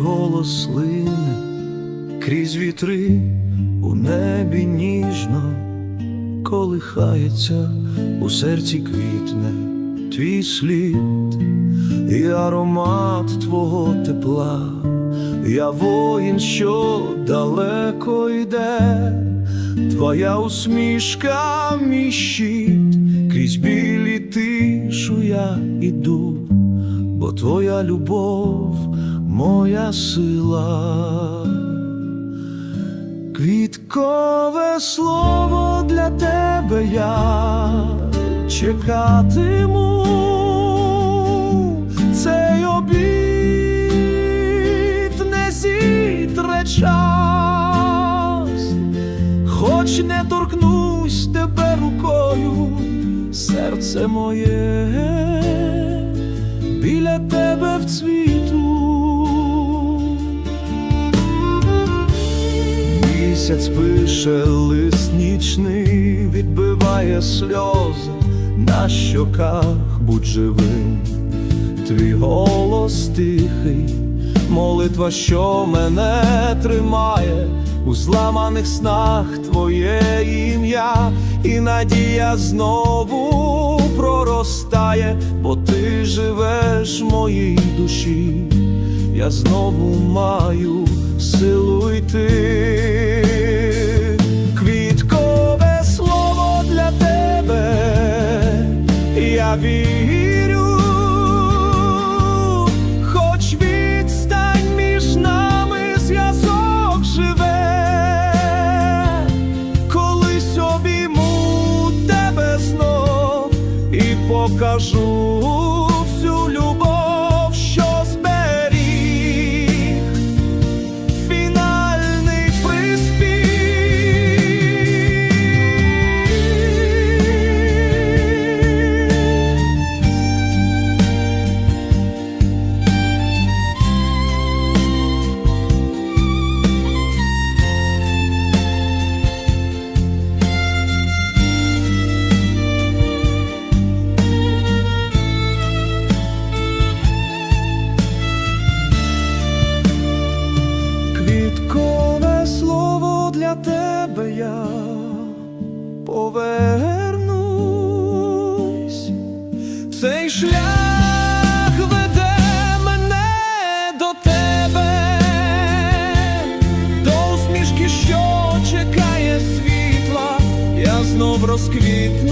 голос лине крізь вітри у небі ніжно колихається, у серці квітне твій слід і аромат твого тепла. Я воїн, що далеко йде, твоя усмішка, мій щит, крізь білі тишу я іду, бо твоя любов, моя сила. Квіткове слово для тебе я чекатиму. Цей обід не зітре час, хоч не торкнусь тебе рукою, серце моє в цвіту. Місяць пише лист нічний, відбиває сльози на щоках, будь живим, твій голос тихий, молитва, що мене тримає, у зламаних снах твоє ім'я, і надія знову проростає, бо ти живеш в моїй душі я знову маю силу йти. Покажу повернусь. Цей шлях веде мене до тебе, до усмішки, що чекає світла, я знов розквіт.